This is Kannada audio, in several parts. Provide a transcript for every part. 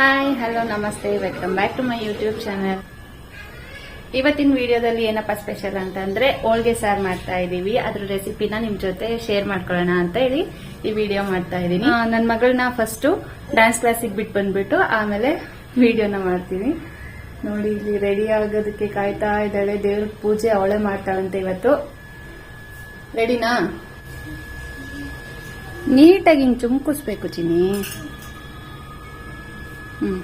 ಹಾಯ್ ಹಲೋ ನಮಸ್ತೆ. Welcome back to my YouTube channel ಇವತ್ತಿನ ವಿಡಿಯೋದಲ್ಲಿ ಏನಪ್ಪ ಸ್ಪೆಷಲ್ ಅಂತಂದ್ರೆ ಹೋಳ್ಗೆ ಸಾರ್ ಮಾಡ್ತಾ ಇದೀವಿ ಅದ್ರ ರೆಸಿಪಿನ ನಿಮ್ ಜೊತೆ ಶೇರ್ ಮಾಡ್ಕೊಳ್ಳೋಣ ಅಂತ ಹೇಳಿ ಈ ವಿಡಿಯೋ ಮಾಡ್ತಾ ಇದೀನಿ ನನ್ನ ಮಗಳನ್ನ ಫಸ್ಟ್ ಡ್ಯಾನ್ಸ್ ಕ್ಲಾಸಿಗೆ ಬಿಟ್ಟು ಬಂದ್ಬಿಟ್ಟು ಆಮೇಲೆ ವಿಡಿಯೋನ ಮಾಡ್ತೀನಿ. ನೋಡಿ, ಇಲ್ಲಿ ರೆಡಿ ಆಗೋದಕ್ಕೆ ಕಾಯ್ತಾ ಇದ್ದಾಳೆ. ದೇವ್ರ ಪೂಜೆ ಅವಳೆ ಮಾಡ್ತಾಳಂತೆ ಇವತ್ತು. ರೆಡಿನಾ ನೀಟಾಗಿ ಹಿಂಗೆ ಚುಮ್ಕಿಸ್ಬೇಕು ಚಿನಿ ಹ್ಮ್.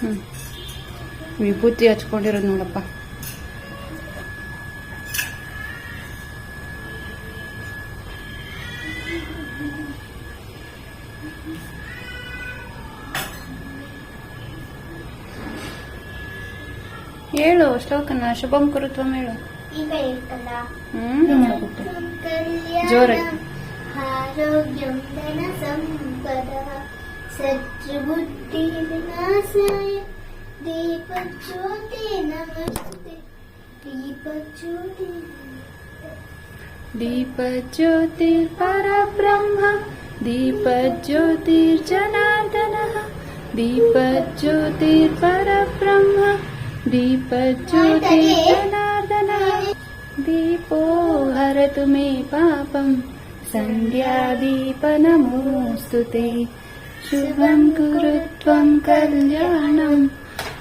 ಹ್ಮ್. ವಿಭೂತಿ ಹಚ್ಕೊಂಡಿರೋದು ನೋಡಪ್ಪ. ಹೇಳು ಶ್ಲೋಕನ ಶುಭಂ ಕುರುತ್ವ ಹೇಳು ಹ್ಮ್. ಜೋರಾಗಿ. आरोग्यं धनसम्पदः शत्रुबुद्धिविनाशाय दीपज्योति नमस्ते। दीपज्योति दीपज्योतिर्परब्रह्म दीपज्योतिर्जनार्दनः दीपज्योतिर्परब्रह्म दीपज्योतिर्जनार्दनः। दीपो हरतु मे पापम्। सन्ध्यादीपनमोऽस्तु ते शुभं कुरु त्वं कल्याणम्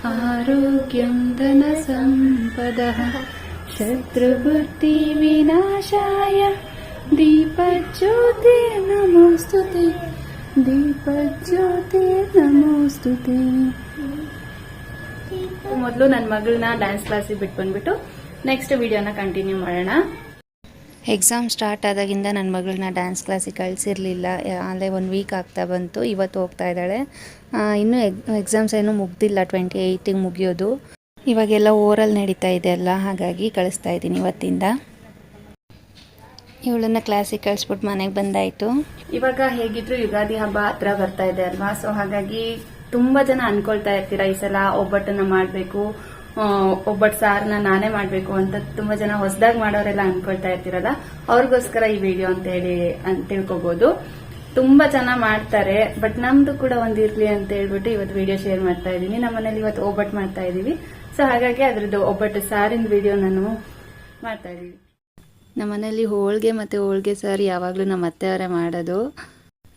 आरोग्यं धनसम्पदः शत्रुबुद्धिविनाशाय दीपज्योते नमोऽस्तु ते ದೀಪಜ್ಯೋತಿ ನಮೋಸ್ತುತಿ ಮೊದಲು ನನ್ನ ಮಗಳನ್ನ ಡ್ಯಾನ್ಸ್ ಕ್ಲಾಸಿಗೆ ಬಿಟ್ಟು ಬಂದ್ಬಿಟ್ಟು ನೆಕ್ಸ್ಟ್ ವಿಡಿಯೋನ ಕಂಟಿನ್ಯೂ ಮಾಡೋಣ ಎಕ್ಸಾಮ್ ಸ್ಟಾರ್ಟ್ ಆದಾಗಿಂದ ನನ್ನ ಮಗಳನ್ನ ಡ್ಯಾನ್ಸ್ ಕ್ಲಾಸಿಗೆ ಕಳಿಸಿರಲಿಲ್ಲ. ಅಲ್ಲೇ ಒಂದು ವೀಕ್ ಆಗ್ತಾ ಬಂತು. ಇವತ್ತು ಹೋಗ್ತಾ ಇದ್ದಾಳೆ. ಇನ್ನೂ ಎಕ್ಸಾಮ್ಸ್ ಏನೂ ಮುಗ್ದಿಲ್ಲ. ಟ್ವೆಂಟಿ ಏಯ್ಟಿಗೆ ಮುಗಿಯೋದು. ಇವಾಗೆಲ್ಲ ಓರಲ್ ನಡೀತಾ ಇದೆ ಅಲ್ಲ. ಹಾಗಾಗಿ ಕಳಿಸ್ತಾ ಇದ್ದೀನಿ ಇವತ್ತಿಂದ. ಇವಳನ್ನ ಕ್ಲಾಸಿಗೆ ಕಳಿಸ್ಬಿಟ್ಟು ಮನೆಗೆ ಬಂದಾಯಿತು. ಇವಾಗ ಹೇಗಿದ್ರು ಯುಗಾದಿ ಹಬ್ಬ ಹತ್ರ ಬರ್ತಾ ಇದೆ ಅಲ್ವಾ? ಸೊ ಹಾಗಾಗಿ ತುಂಬಾ ಜನ ಅನ್ಕೊಳ್ತಾ ಇರ್ತೀರಾ ಈ ಸಲ ಒಬ್ಬಟ್ಟನ್ನ ಮಾಡಬೇಕು? ಒಬ್ಬಟ್ಟು ಸಾರನ್ನ ನಾನೇ ಮಾಡಬೇಕು ಅಂತ ತುಂಬಾ ಜನ ಹೊಸದಾಗಿ ಮಾಡೋರೆಲ್ಲ ಅನ್ಕೊಳ್ತಾ ಇರ್ತಿರಲ್ಲ, ಅವ್ರಿಗೋಸ್ಕರ ಈ ವಿಡಿಯೋ ಅಂತ ಹೇಳಿ ತಿಳ್ಕೊಬಹುದು ತುಂಬಾ ಚೆನ್ನಾಗಿ ಮಾಡ್ತಾರೆ ಬಟ್ ನಮ್ದು ಕೂಡ ಒಂದಿರ್ಲಿ ಅಂತ ಹೇಳ್ಬಿಟ್ಟು ಇವತ್ತು ವಿಡಿಯೋ ಶೇರ್ ಮಾಡ್ತಾ ಇದೀನಿ ನಮ್ಮ ಮನೇಲಿ ಇವತ್ತು ಒಬ್ಬಟ್ಟು ಮಾಡ್ತಾ ಇದೀವಿ ಸೊ ಹಾಗಾಗಿ ಅದ್ರದ್ದು ಒಬ್ಬಟ್ಟು ಸಾರಿನ ವಿಡಿಯೋ ನಾನು ಮಾಡ್ತಾ ಇದೀವಿ ನಮ್ಮ ಮನೇಲಿ ಹೋಳಿಗೆ ಮತ್ತು ಹೋಳಿಗೆ ಸಾರು ಯಾವಾಗಲೂ ನಮ್ಮ ಅತ್ತೆಯವರೇ ಮಾಡೋದು.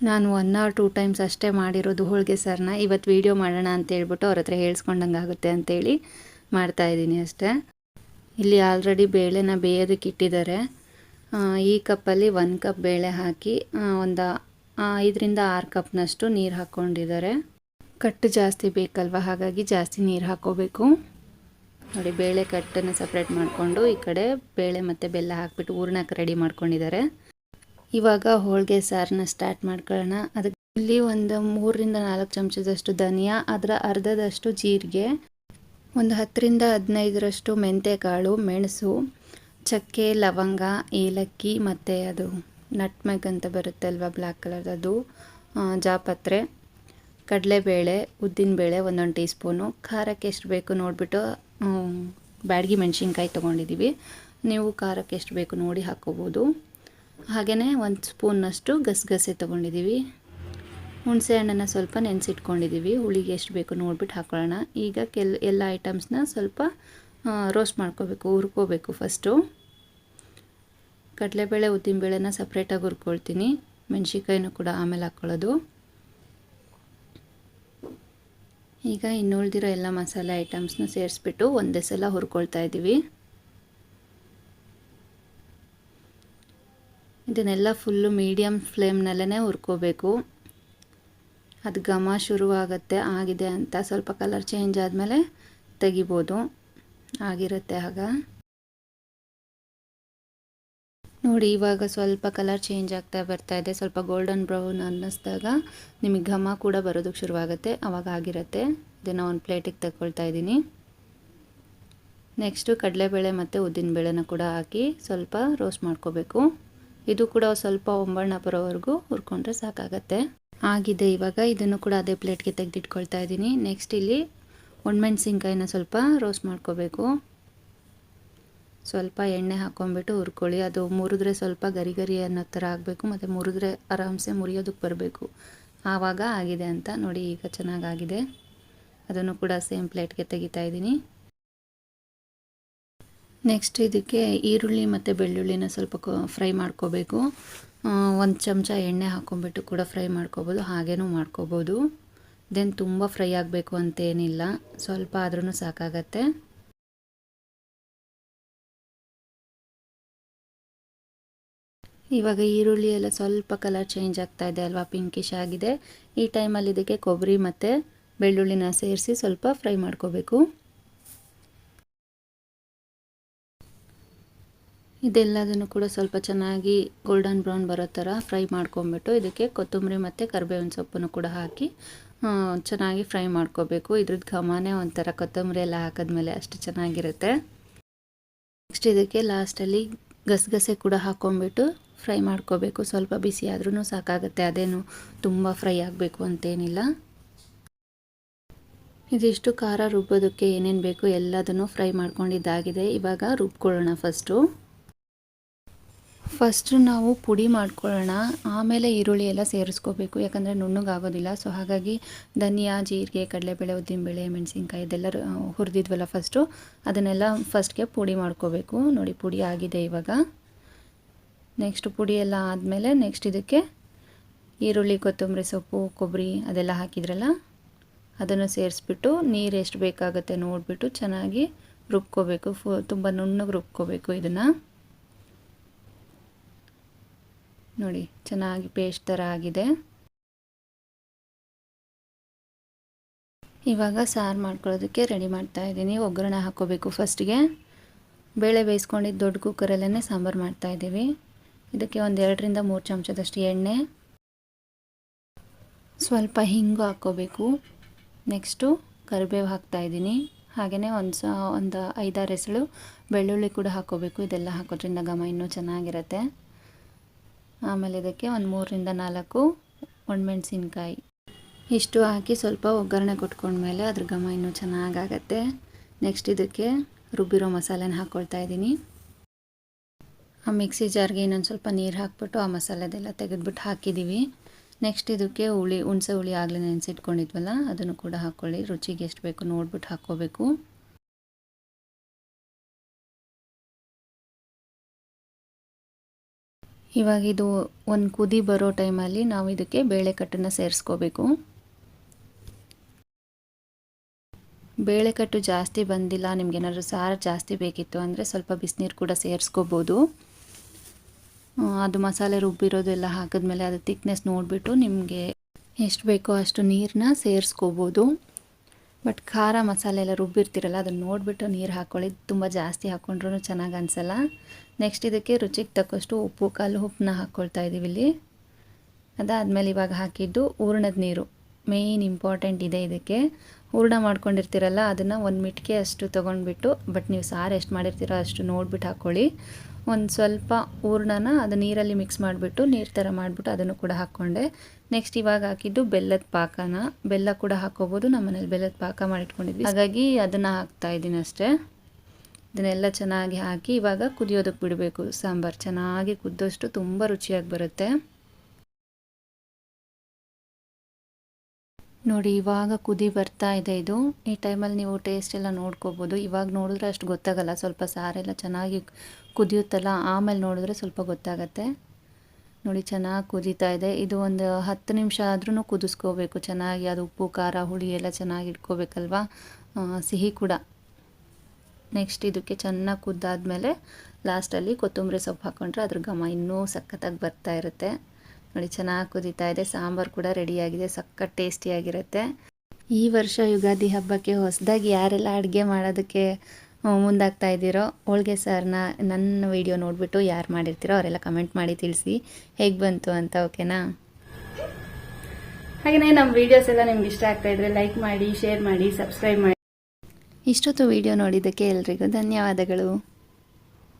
ನಾನು ಒನ್ ಆರ್ ಟೂ ಟೈಮ್ಸ್ ಅಷ್ಟೇ ಮಾಡಿರೋದು ಹೋಳಿಗೆ ಸಾರನ್ನ ಇವತ್ತು ವೀಡಿಯೋ ಮಾಡೋಣ ಅಂತ ಹೇಳ್ಬಿಟ್ಟು ಅವ್ರ ಹತ್ರ ಹೇಳ್ಸ್ಕೊಂಡಂಗೆ ಆಗುತ್ತೆ ಅಂತೇಳಿ ಮಾಡ್ತಾ ಇದ್ದೀನಿ ಅಷ್ಟೇ. ಇಲ್ಲಿ ಆಲ್ರೆಡಿ ಬೇಳೆನ ಬೇಯೋದಕ್ಕೆ ಇಟ್ಟಿದ್ದಾರೆ. ಈ ಕಪ್ಪಲ್ಲಿ ಒಂದು ಕಪ್ ಬೇಳೆ ಹಾಕಿ ಒಂದು ಐದರಿಂದ ಆರು ಕಪ್ನಷ್ಟು ನೀರು ಹಾಕ್ಕೊಂಡಿದ್ದಾರೆ ಕಟ್ಟು ಜಾಸ್ತಿ ಬೇಕಲ್ವ? ಹಾಗಾಗಿ ಜಾಸ್ತಿ ನೀರು ಹಾಕ್ಕೋಬೇಕು ನೋಡಿ, ಬೇಳೆ ಕಟ್ಟನ್ನು ಸಪ್ರೇಟ್ ಮಾಡಿಕೊಂಡು ಈ ಕಡೆ ಬೇಳೆ ಮತ್ತು ಬೆಲ್ಲ ಹಾಕಿಬಿಟ್ಟು ಹೂರ್ಣಕ್ಕೆ ರೆಡಿ ಮಾಡ್ಕೊಂಡಿದ್ದಾರೆ. ಇವಾಗ ಹೋಳಿಗೆ ಸಾರನ್ನ ಸ್ಟಾರ್ಟ್ ಮಾಡ್ಕೊಳ್ಳೋಣ. ಅದಕ್ಕೆ ಇಲ್ಲಿ ಒಂದು ಮೂರರಿಂದ ನಾಲ್ಕು ಚಮಚದಷ್ಟು ಧನಿಯಾ, ಅದರ ಅರ್ಧದಷ್ಟು ಜೀರಿಗೆ ಒಂದು ಹತ್ತರಿಂದ ಹದಿನೈದರಷ್ಟು ಮೆಂತ್ಯಕಾಳು ಮೆಣಸು, ಚಕ್ಕೆ, ಲವಂಗ, ಏಲಕ್ಕಿ ಮತ್ತು ಅದು ನಟ್ಮೆಗ್ ಅಂತ ಬರುತ್ತೆ ಅಲ್ವಾ ಬ್ಲ್ಯಾಕ್ ಕಲರ್ ಅದು ಜಾಪತ್ರೆ, ಕಡಲೆಬೇಳೆ, ಉದ್ದಿನಬೇಳೆ ಒಂದೊಂದು ಟೀ ಸ್ಪೂನು ಖಾರಕ್ಕೆ ಎಷ್ಟು ಬೇಕು ನೋಡಿಬಿಟ್ಟು ಬ್ಯಾಡಗಿ ಮೆಣಸಿನ್ಕಾಯಿ ತೊಗೊಂಡಿದ್ದೀವಿ ನೀವು ಖಾರಕ್ಕೆ ಎಷ್ಟು ಬೇಕು ನೋಡಿ ಹಾಕ್ಕೋಬೋದು ಹಾಗೆಯೇ ಒಂದು ಸ್ಪೂನ್ನಷ್ಟು ಗಸಗಸೆ ತೊಗೊಂಡಿದ್ದೀವಿ ಹುಣಸೆ ಹಣ್ಣನ್ನು ಸ್ವಲ್ಪ ನೆನೆಸಿಟ್ಕೊಂಡಿದ್ದೀವಿ ಹುಳಿಗೆ ಎಷ್ಟು ಬೇಕು ನೋಡ್ಬಿಟ್ಟು ಹಾಕೊಳ್ಳೋಣ. ಈಗ ಕೆಲ್, ಎಲ್ಲ ಐಟಮ್ಸ್ನ ಸ್ವಲ್ಪ ರೋಸ್ಟ್ ಮಾಡ್ಕೋಬೇಕು, ಹುರ್ಕೋಬೇಕು ಫಸ್ಟು. ಕಡಲೆಬೇಳೆ, ಉದ್ದಿನಬೇಳೆನ ಸಪ್ರೇಟಾಗಿ ಹುರ್ಕೊಳ್ತೀನಿ. ಮೆಣಸಿನ್ಕಾಯಿನೂ ಕೂಡ ಆಮೇಲೆ ಹಾಕ್ಕೊಳ್ಳೋದು ಈಗ ಇನ್ನುಳಿದಿರೋ ಎಲ್ಲ ಮಸಾಲೆ ಐಟಮ್ಸ್ನ ಸೇರಿಸ್ಬಿಟ್ಟು ಒಂದೇ ಸಲ ಹುರ್ಕೊಳ್ತಾ ಇದ್ದೀವಿ ಇದನ್ನೆಲ್ಲ ಫುಲ್ಲು ಮೀಡಿಯಮ್ ಫ್ಲೇಮ್ನಲ್ಲೇ ಹುರ್ಕೋಬೇಕು. ಅದು ಘಮ ಶುರುವಾಗುತ್ತೆ, ಆಗಿದೆ ಅಂತ ಸ್ವಲ್ಪ ಕಲರ್ ಚೇಂಜ್ ಆದಮೇಲೆ ತೆಗಿಬೋದು. ಆಗಿರುತ್ತೆ ಆಗ. ನೋಡಿ, ಇವಾಗ ಸ್ವಲ್ಪ ಕಲರ್ ಚೇಂಜ್ ಆಗ್ತಾ ಬರ್ತಾ ಇದೆ. ಸ್ವಲ್ಪ ಗೋಲ್ಡನ್ ಬ್ರೌನ್ ಅನ್ನಿಸ್ದಾಗ ನಿಮಗೆ ಘಮ ಕೂಡ ಬರೋದಕ್ಕೆ ಶುರುವಾಗುತ್ತೆ. ಆವಾಗ ಆಗಿರುತ್ತೆ. ಇದನ್ನು ಒಂದು ಪ್ಲೇಟಿಗೆ ತಗೊಳ್ತಾ ಇದ್ದೀನಿ. ನೆಕ್ಸ್ಟು ಕಡಲೆಬೇಳೆ ಮತ್ತು ಉದ್ದಿನಬೇಳೆನ ಕೂಡ ಹಾಕಿ ಸ್ವಲ್ಪ ರೋಸ್ಟ್ ಮಾಡ್ಕೋಬೇಕು. ಇದು ಕೂಡ ಸ್ವಲ್ಪ ಒಂಬಣ್ಣ ಬರೋವರೆಗೂ ಹುರ್ಕೊಂಡ್ರೆ ಸಾಕಾಗತ್ತೆ. ಆಗಿದೆ ಇವಾಗ. ಇದನ್ನು ಕೂಡ ಅದೇ ಪ್ಲೇಟ್ಗೆ ತೆಗೆದಿಟ್ಕೊಳ್ತಾ ಇದ್ದೀನಿ. ನೆಕ್ಸ್ಟ್ ಇಲ್ಲಿ ಒಣಮೆಣ್ಸಿನ್ಕಾಯಿನ ಸ್ವಲ್ಪ ರೋಸ್ಟ್ ಮಾಡ್ಕೋಬೇಕು. ಸ್ವಲ್ಪ ಎಣ್ಣೆ ಹಾಕ್ಕೊಂಬಿಟ್ಟು ಹುರ್ಕೊಳ್ಳಿ. ಅದು ಮುರಿದ್ರೆ ಸ್ವಲ್ಪ ಗರಿ ಗರಿ ಅನ್ನೋ ಥರ ಆಗಬೇಕು. ಮತ್ತು ಮುರಿದ್ರೆ ಆರಾಮ್ಸೆ ಮುರಿಯೋದಕ್ಕೆ ಬರಬೇಕು. ಆವಾಗ ಆಗಿದೆ ಅಂತ ನೋಡಿ ಈಗ ಚೆನ್ನಾಗಾಗಿದೆ. ಅದನ್ನು ಕೂಡ ಸೇಮ್ ಪ್ಲೇಟ್ಗೆ ತೆಗಿತಾ ಇದ್ದೀನಿ. ನೆಕ್ಸ್ಟ್ ಇದಕ್ಕೆ ಈರುಳ್ಳಿ ಮತ್ತು ಬೆಳ್ಳುಳ್ಳಿನ ಸ್ವಲ್ಪ ಫ್ರೈ ಮಾಡ್ಕೋಬೇಕು. ಒಂದು ಚಮಚ ಎಣ್ಣೆ ಹಾಕ್ಕೊಂಬಿಟ್ಟು ಕೂಡ ಫ್ರೈ ಮಾಡ್ಕೋಬೋದು, ಹಾಗೇನೂ ಮಾಡ್ಕೋಬೋದು. ದೆನ್ ತುಂಬ ಫ್ರೈ ಆಗಬೇಕು ಅಂತೇನಿಲ್ಲ, ಸ್ವಲ್ಪ ಆದ್ರೂ ಸಾಕಾಗತ್ತೆ. ಇವಾಗ ಈರುಳ್ಳಿ ಎಲ್ಲ ಸ್ವಲ್ಪ ಕಲರ್ ಚೇಂಜ್ ಆಗ್ತಾ ಇದೆ ಅಲ್ವಾ ಪಿಂಕಿಶ್ ಆಗಿದೆ. ಈ ಟೈಮಲ್ಲಿ ಇದಕ್ಕೆ ಕೊಬ್ಬರಿ ಮತ್ತು ಬೆಳ್ಳುಳ್ಳಿನ ಸೇರಿಸಿ ಸ್ವಲ್ಪ ಫ್ರೈ ಮಾಡ್ಕೋಬೇಕು. ಇದೆಲ್ಲದನ್ನು ಕೂಡ ಸ್ವಲ್ಪ ಚೆನ್ನಾಗಿ ಗೋಲ್ಡನ್ ಬ್ರೌನ್ ಬರೋ ಥರ ಫ್ರೈ ಮಾಡ್ಕೊಂಬಿಟ್ಟು ಇದಕ್ಕೆ ಕೊತ್ತಂಬರಿ ಮತ್ತು ಕರಿಬೇವಿನ ಸೊಪ್ಪನ್ನು ಕೂಡ ಹಾಕಿ ಚೆನ್ನಾಗಿ ಫ್ರೈ ಮಾಡ್ಕೋಬೇಕು. ಇದ್ರದ್ದು ಘಮನೇ ಒಂಥರ ಕೊತ್ತಂಬರಿ ಎಲ್ಲ ಹಾಕಿದ್ಮೇಲೆ ಅಷ್ಟು ಚೆನ್ನಾಗಿರುತ್ತೆ. ನೆಕ್ಸ್ಟ್ ಇದಕ್ಕೆ ಲಾಸ್ಟಲ್ಲಿ ಗಸಗಸೆ ಕೂಡ ಹಾಕ್ಕೊಂಬಿಟ್ಟು ಫ್ರೈ ಮಾಡ್ಕೋಬೇಕು. ಸ್ವಲ್ಪ ಬಿಸಿ ಆದ್ರೂ ಸಾಕಾಗುತ್ತೆ, ಅದೇನು ತುಂಬ ಫ್ರೈ ಆಗಬೇಕು ಅಂತೇನಿಲ್ಲ. ಇದಿಷ್ಟು ಖಾರ ರುಬ್ಬೋದಕ್ಕೆ ಏನೇನು ಬೇಕು ಎಲ್ಲದನ್ನು ಫ್ರೈ ಮಾಡ್ಕೊಂಡಿದ್ದಾಗಿದೆ. ಇವಾಗ ರುಬ್ಕೊಳ್ಳೋಣ ಫಸ್ಟು ಫಸ್ಟು ನಾವು ಪುಡಿ ಮಾಡ್ಕೊಳ್ಳೋಣ. ಆಮೇಲೆ ಈರುಳ್ಳಿ ಎಲ್ಲ ಸೇರಿಸ್ಕೋಬೇಕು. ಯಾಕಂದರೆ ನುಣ್ಣಗಾಗೋದಿಲ್ಲ. ಸೊ ಹಾಗಾಗಿ ಧನಿಯಾ, ಜೀರಿಗೆ, ಕಡಲೆಬೇಳೆ, ಉದ್ದಿನಬೇಳೆ, ಮೆಣಸಿನ್ಕಾಯಿ ಇದೆಲ್ಲ ಹುರಿದಿದ್ವಲ್ಲ ಫಸ್ಟು ಅದನ್ನೆಲ್ಲ ಫಸ್ಟ್ಗೆ ಪುಡಿ ಮಾಡ್ಕೋಬೇಕು. ನೋಡಿ, ಪುಡಿ ಆಗಿದೆ ಇವಾಗ. ನೆಕ್ಸ್ಟ್ ಪುಡಿ ಎಲ್ಲ ಆದಮೇಲೆ ನೆಕ್ಸ್ಟ್ ಇದಕ್ಕೆ ಈರುಳ್ಳಿ, ಕೊತ್ತಂಬರಿ ಸೊಪ್ಪು, ಕೊಬ್ಬರಿ ಅದೆಲ್ಲ ಹಾಕಿದ್ರಲ್ಲ? ಅದನ್ನು ಸೇರಿಸ್ಬಿಟ್ಟು ನೀರು ಎಷ್ಟು ಬೇಕಾಗುತ್ತೆ ನೋಡಿಬಿಟ್ಟು ಚೆನ್ನಾಗಿ ರುಬ್ಕೋಬೇಕು. ಫು ತುಂಬ ನುಣ್ಣಗೆ ರುಬ್ಕೋಬೇಕು ಇದನ್ನು. ನೋಡಿ, ಚೆನ್ನಾಗಿ ಪೇಸ್ಟ್ ಥರ ಆಗಿದೆ. ಇವಾಗ ಸಾರು ಮಾಡ್ಕೊಳ್ಳೋದಕ್ಕೆ ರೆಡಿ ಮಾಡ್ತಾ ಇದ್ದೀನಿ. ಒಗ್ಗರಣೆ ಹಾಕ್ಕೋಬೇಕು ಫಸ್ಟಿಗೆ ಬೇಳೆ ಬೇಯಿಸ್ಕೊಂಡಿದ್ದು ದೊಡ್ಡ ಕುಕ್ಕರಲ್ಲೇ ಸಾಂಬಾರು ಮಾಡ್ತಾ ಇದ್ದೀವಿ. ಇದಕ್ಕೆ ಒಂದು ಎರಡರಿಂದ ಮೂರು ಚಮಚದಷ್ಟು ಎಣ್ಣೆ. ಸ್ವಲ್ಪ ಹಿಂಗು ಹಾಕ್ಕೋಬೇಕು. ನೆಕ್ಸ್ಟು ಕರಿಬೇವು ಹಾಕ್ತಾ ಇದ್ದೀನಿ. ಹಾಗೆಯೇ ಒಂದು ಸ, ಒಂದು ಐದಾರು ಹೆಸಳು ಬೆಳ್ಳುಳ್ಳಿ ಕೂಡ ಹಾಕ್ಕೋಬೇಕು. ಇದೆಲ್ಲ ಹಾಕೋದ್ರಿಂದ ಘಮ ಇನ್ನೂ ಚೆನ್ನಾಗಿರುತ್ತೆ. ಆಮೇಲೆ ಇದಕ್ಕೆ ಒಂದು ಮೂರರಿಂದ ನಾಲ್ಕು ಒಣಮೆಣ್ಸಿನ್ಕಾಯಿ. ಇಷ್ಟು ಹಾಕಿ ಸ್ವಲ್ಪ ಒಗ್ಗರಣೆ ಕೊಟ್ಕೊಂಡ್ಮೇಲೆ ಅದ್ರ ಘಮ ಇನ್ನೂ ಚೆನ್ನಾಗಾಗತ್ತೆ. ನೆಕ್ಸ್ಟ್ ಇದಕ್ಕೆ ರುಬ್ಬಿರೋ ಮಸಾಲೆನ ಹಾಕ್ಕೊಳ್ತಾ ಇದ್ದೀನಿ. ಆ ಮಿಕ್ಸಿ ಜಾರ್ಗೆ ಇನ್ನೊಂದು ಸ್ವಲ್ಪ ನೀರು ಹಾಕ್ಬಿಟ್ಟು ಆ ಮಸಾಲೆದೆಲ್ಲ ತೆಗೆದ್ಬಿಟ್ಟು ಹಾಕಿದ್ದೀವಿ ನೆಕ್ಸ್ಟ್ ಇದಕ್ಕೆ ಹುಳಿ, ಹುಣಸೆ ಹುಳಿ ಆಗಲೇ ನೆನೆಸಿಟ್ಕೊಂಡಿದ್ವಲ್ಲ, ಅದನ್ನು ಕೂಡ ಹಾಕ್ಕೊಳ್ಳಿ ರುಚಿಗೆ ಎಷ್ಟು ಬೇಕು ನೋಡ್ಬಿಟ್ಟು ಹಾಕ್ಕೋಬೇಕು. ಇವಾಗ ಇದು ಒಂದು ಕುದಿ ಬರೋ ಟೈಮಲ್ಲಿ ನಾವು ಇದಕ್ಕೆ ಬೇಳೆಕಟ್ಟನ್ನು ಸೇರಿಸ್ಕೋಬೇಕು. ಬೇಳೆಕಟ್ಟು ಜಾಸ್ತಿ ಬಂದಿಲ್ಲ, ನಿಮ್ಗೆ ಏನಾದರೂ ಸಾರು ಜಾಸ್ತಿ ಬೇಕಿತ್ತು ಅಂದರೆ ಸ್ವಲ್ಪ ಬಿಸಿನೀರು ಕೂಡ ಸೇರಿಸ್ಕೋಬೋದು. ಅದು ಮಸಾಲೆ ರುಬ್ಬಿರೋದೆಲ್ಲ ಹಾಕಿದ್ಮೇಲೆ ಅದು ತಿಕ್ನೆಸ್ ನೋಡಿಬಿಟ್ಟು ನಿಮಗೆ ಎಷ್ಟು ಬೇಕೋ ಅಷ್ಟು ನೀರನ್ನ ಸೇರಿಸ್ಕೋಬೋದು. ಬಟ್ ಖಾರ ಮಸಾಲೆ ಎಲ್ಲ ರುಬ್ಬಿರ್ತೀರಲ್ಲ, ಅದನ್ನು ನೋಡಿಬಿಟ್ಟು ನೀರು ಹಾಕ್ಕೊಳ್ಳಿ ತುಂಬ ಜಾಸ್ತಿ ಹಾಕ್ಕೊಂಡ್ರೂ ಚೆನ್ನಾಗಿ ಅನಿಸಲ್ಲ. ನೆಕ್ಸ್ಟ್ ಇದಕ್ಕೆ ರುಚಿಗೆ ತಕ್ಕಷ್ಟು ಉಪ್ಪು, ಕಾಲು ಉಪ್ಪನ್ನ ಹಾಕ್ಕೊಳ್ತಾ ಇದ್ದೀವಿ ಇಲ್ಲಿ. ಅದಾದಮೇಲೆ ಇವಾಗ ಹಾಕಿದ್ದು ಹೂರ್ಣದ ನೀರು. ಮೇಯ್ನ್ ಇಂಪಾರ್ಟೆಂಟ್ ಇದೆ ಇದಕ್ಕೆ. ಹೂರ್ಣ ಮಾಡ್ಕೊಂಡಿರ್ತೀರಲ್ಲ, ಅದನ್ನು ಒಂದು ಮಿಟ್ಕೆ ಅಷ್ಟು ತೊಗೊಂಡ್ಬಿಟ್ಟು, ಬಟ್ ನೀವು ಸಾರು ಎಷ್ಟು ಮಾಡಿರ್ತೀರೋ ಅಷ್ಟು ನೋಡ್ಬಿಟ್ಟು ಹಾಕ್ಕೊಳ್ಳಿ ಒಂದು ಸ್ವಲ್ಪ ಹೂರ್ಣನ ಅದು ನೀರಲ್ಲಿ ಮಿಕ್ಸ್ ಮಾಡಿಬಿಟ್ಟು, ನೀರು ಥರ ಮಾಡಿಬಿಟ್ಟು ಅದನ್ನು ಕೂಡ ಹಾಕ್ಕೊಂಡೆ. ನೆಕ್ಸ್ಟ್ ಇವಾಗ ಹಾಕಿದ್ದು ಬೆಲ್ಲದ ಪಾಕನ. ಬೆಲ್ಲ ಕೂಡ ಹಾಕ್ಕೋಬೋದು ನಮ್ಮ ಮನೇಲಿ ಬೆಲ್ಲದ ಪಾಕ ಮಾಡಿಟ್ಕೊಂಡಿದ್ವಿ. ಹಾಗಾಗಿ ಅದನ್ನು ಹಾಕ್ತಾ ಇದ್ದೀನಿ ಅಷ್ಟೇ. ಇದನ್ನೆಲ್ಲ ಚೆನ್ನಾಗಿ ಹಾಕಿ ಇವಾಗ ಕುದಿಯೋದಕ್ಕೆ ಬಿಡಬೇಕು. ಸಾಂಬಾರು ಚೆನ್ನಾಗಿ ಕುದ್ದಷ್ಟು ತುಂಬ ರುಚಿಯಾಗಿ ಬರುತ್ತೆ. ನೋಡಿ, ಇವಾಗ ಕುದಿ ಬರ್ತಾ ಇದೆ ಇದು. ಈ ಟೈಮಲ್ಲಿ ನೀವು ಟೇಸ್ಟ್ ಎಲ್ಲ ನೋಡ್ಕೋಬೋದು. ಇವಾಗ ನೋಡಿದ್ರೆ ಅಷ್ಟು ಗೊತ್ತಾಗಲ್ಲ. ಸ್ವಲ್ಪ ಸಾರೆಲ್ಲ ಚೆನ್ನಾಗಿ ಕುದಿಯುತ್ತಲ್ಲ, ಆಮೇಲೆ ನೋಡಿದ್ರೆ ಸ್ವಲ್ಪ ಗೊತ್ತಾಗತ್ತೆ. ನೋಡಿ, ಚೆನ್ನಾಗಿ ಕುದೀತಾ ಇದೆ. ಇದು ಒಂದು ಹತ್ತು ನಿಮಿಷ ಆದ್ರೂ ಕುದಿಸ್ಕೋಬೇಕು. ಚೆನ್ನಾಗಿ ಅದು ಉಪ್ಪು, ಖಾರ, ಹುಳಿ ಎಲ್ಲ ಚೆನ್ನಾಗಿ ಇಟ್ಕೋಬೇಕಲ್ವಾ? ಸಿಹಿ ಕೂಡ. ನೆಕ್ಸ್ಟ್ ಇದಕ್ಕೆ ಚೆನ್ನಾಗಿ ಕುದ್ದಾದ್ಮೇಲೆ ಲಾಸ್ಟಲ್ಲಿ ಕೊತ್ತಂಬರಿ ಸೊಪ್ಪು ಹಾಕ್ಕೊಂಡ್ರೆ ಅದ್ರ ಘಮ ಇನ್ನೂ ಸಖತ್ತಾಗಿ ಬರ್ತಾ ಇರುತ್ತೆ. ನೋಡಿ, ಚೆನ್ನಾಗಿ ಕುದೀತಾ ಇದೆ. ಸಾಂಬಾರು ಕೂಡ ರೆಡಿಯಾಗಿದೆ. ಸಖತ್ ಟೇಸ್ಟಿಯಾಗಿರುತ್ತೆ ಈ ವರ್ಷ ಯುಗಾದಿ ಹಬ್ಬಕ್ಕೆ ಹೊಸದಾಗಿ ಯಾರೆಲ್ಲ ಅಡುಗೆ ಮಾಡೋದಕ್ಕೆ ಮುಂದಾಗ್ತಾ ಇದ್ದೀರೋ, ಹೋಳಿಗೆ ಸಾರನ್ನ ನನ್ನ ವಿಡಿಯೋ ನೋಡಿಬಿಟ್ಟು ಯಾರು ಮಾಡಿರ್ತೀರೋ ಅವರೆಲ್ಲ ಕಮೆಂಟ್ ಮಾಡಿ ತಿಳಿಸಿ. ಹೇಗೆ ಬಂತು ಅಂತ ಓಕೆನಾ ಹಾಗೆಯೇ ನಮ್ಮ ವಿಡಿಯೋಸ್ ಎಲ್ಲ ನಿಮ್ಗೆ ಇಷ್ಟ ಆಗ್ತಾ ಇದ್ರೆ ಲೈಕ್ ಮಾಡಿ ಶೇರ್ ಮಾಡಿ ಸಬ್ಸ್ಕ್ರೈಬ್ ಮಾಡಿ. ಇಷ್ಟೊತ್ತು ವಿಡಿಯೋ ನೋಡಿದ್ದಕ್ಕೆ ಎಲ್ರಿಗೂ ಧನ್ಯವಾದಗಳು.